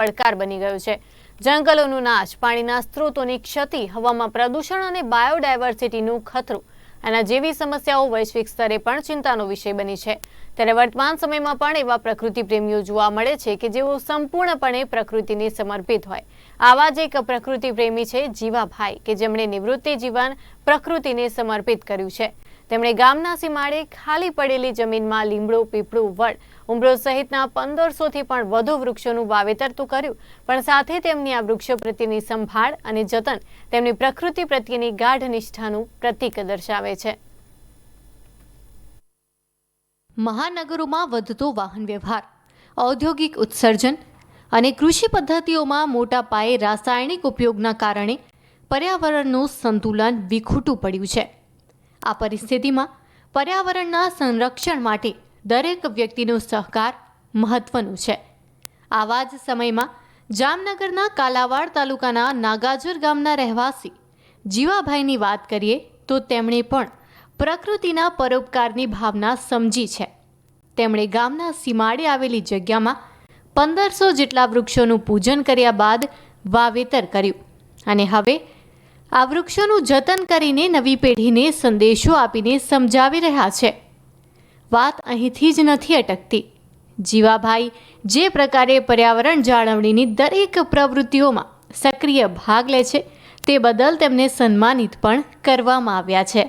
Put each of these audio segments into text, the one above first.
પડકાર બની ગયો છે. જંગલોનું નાશ, પાણીના સ્ત્રોતોની ક્ષતિ, હવામાં પ્રદૂષણ અને બાયોડાયવર્સિટીનું ખતરું, આના જેવી સમસ્યાઓ વૈશ્વિક સ્તરે પણ ચિંતાનો વિષય બની છે. ત્યારે વર્તમાન સમયમાં પણ એવા પ્રકૃતિ પ્રેમીઓ જોવા મળે છે કે જેઓ સંપૂર્ણપણે પ્રકૃતિને સમર્પિત હોય. આવા જ એક પ્રકૃતિ પ્રેમી છે જીવાભાઈ, કે જેમણે નિવૃત્તિ જીવન પ્રકૃતિને સમર્પિત કર્યું છે. તેમણે ગામના સીમાડે ખાલી પડેલી જમીનમાં લીમડો, પીપળું, વડ, ઉમરો સહિતના પંદરસોથી પણ વધુ વૃક્ષોનું વાવેતર તો કર્યું, પણ સાથે તેમની આ વૃક્ષો પ્રત્યેની સંભાળ અને જતન તેમની પ્રકૃતિ પ્રત્યેની ગાઢ નિષ્ઠાનું પ્રતીક દર્શાવે છે. મહાનગરોમાં વધતો વાહન વ્યવહાર, ઔદ્યોગિક ઉત્સર્જન અને કૃષિ પદ્ધતિઓમાં મોટા પાયે રાસાયણિક ઉપયોગના કારણે પર્યાવરણનું સંતુલન વિખૂટું પડ્યું છે. આ પરિસ્થિતિમાં પર્યાવરણના સંરક્ષણ માટે દરેક વ્યક્તિનો સહકાર મહત્વનું છે. આવા જ સમયમાં જામનગરના કાલાવાડ તાલુકાના નાગાજર ગામના રહેવાસી જીવાભાઈની વાત કરીએ તો તેમણે પણ પ્રકૃતિના પરોપકારની ભાવના સમજી છે. તેમણે ગામના સીમાડે આવેલી જગ્યામાં પંદરસો જેટલા વૃક્ષોનું પૂજન કર્યા બાદ વાવેતર કર્યું અને હવે આ વૃક્ષોનું જતન કરીને નવી પેઢીને સંદેશો આપીને સમજાવી રહ્યા છે. વાત અહીંથી જ નથી અટકતી. જીવાભાઈ જે પ્રકારે પર્યાવરણ જાળવણીની દરેક પ્રવૃત્તિઓમાં સક્રિય ભાગ લે છે, તે બદલ તેમને સન્માનિત પણ કરવામાં આવ્યા છે.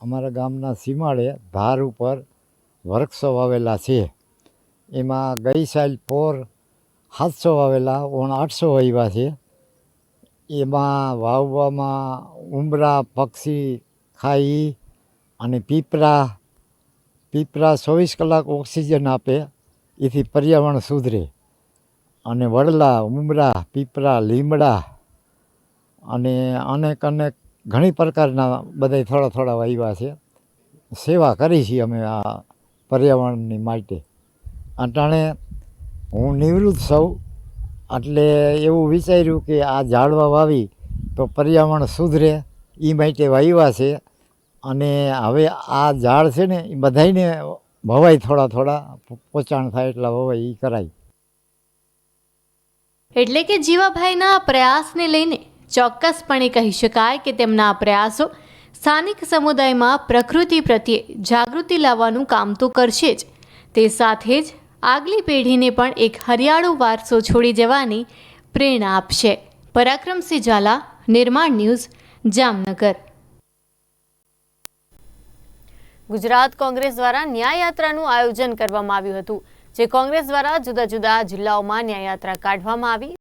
અમારા ગામના સીમાડે ધાર ઉપર વૃક્ષો વાવેલા છે. એમાં ગઈ સાલ પોર સાતસો વાવેલા, ઓણ આઠસો વાવ્યા છે. એમાં વાવવામાં ઉંબરા પક્ષી ખાઈ અને પીપરા પીપરા ચોવીસ કલાક ઓક્સિજન આપે, એથી પર્યાવરણ સુધરે. અને વડલા, ઉમરા, પીપરા, લીમડા અને અનેક અનેક ઘણી પ્રકારના બધા થોડા થોડા વાવ્યા છે. સેવા કરી છીએ અમે આ પર્યાવરણની માટે. અટાણે હું નિવૃત્ત સૌ એટલે એવું વિચાર્યું કે આ ઝાડવા વાવી તો પર્યાવરણ સુધરે એ માટે વાવ્યા છે. અને હવે આ ઝાડ છે ને એ બધાયને ભવાય થોડા થોડા, પોચાણ થાય એટલા ભવાય એ કરાય. એટલે કે જીવાભાઈના પ્રયાસને લઈને ચોક્કસપણે કહી શકાય કે તેમના પ્રયાસો સ્થાનિક સમુદાયમાં પ્રકૃતિ પ્રત્યે જાગૃતિ લાવવાનું કામ તો કરશે જ. તે સાથે જ આગલી પેઢીને પણ એક હરિયાળો વારસો છોડી જવાની પ્રેરણા આપશે. પરાક્રમસિંહ ઝાલા, નિર્માણ ન્યૂઝ, જામનગર. ગુજરાત કોંગ્રેસ દ્વારા ન્યાયયાત્રાનું આયોજન કરવામાં આવ્યું હતું, જે કોંગ્રેસ દ્વારા જુદા જુદા જિલ્લાઓમાં ન્યાયયાત્રા કાઢવામાં આવી.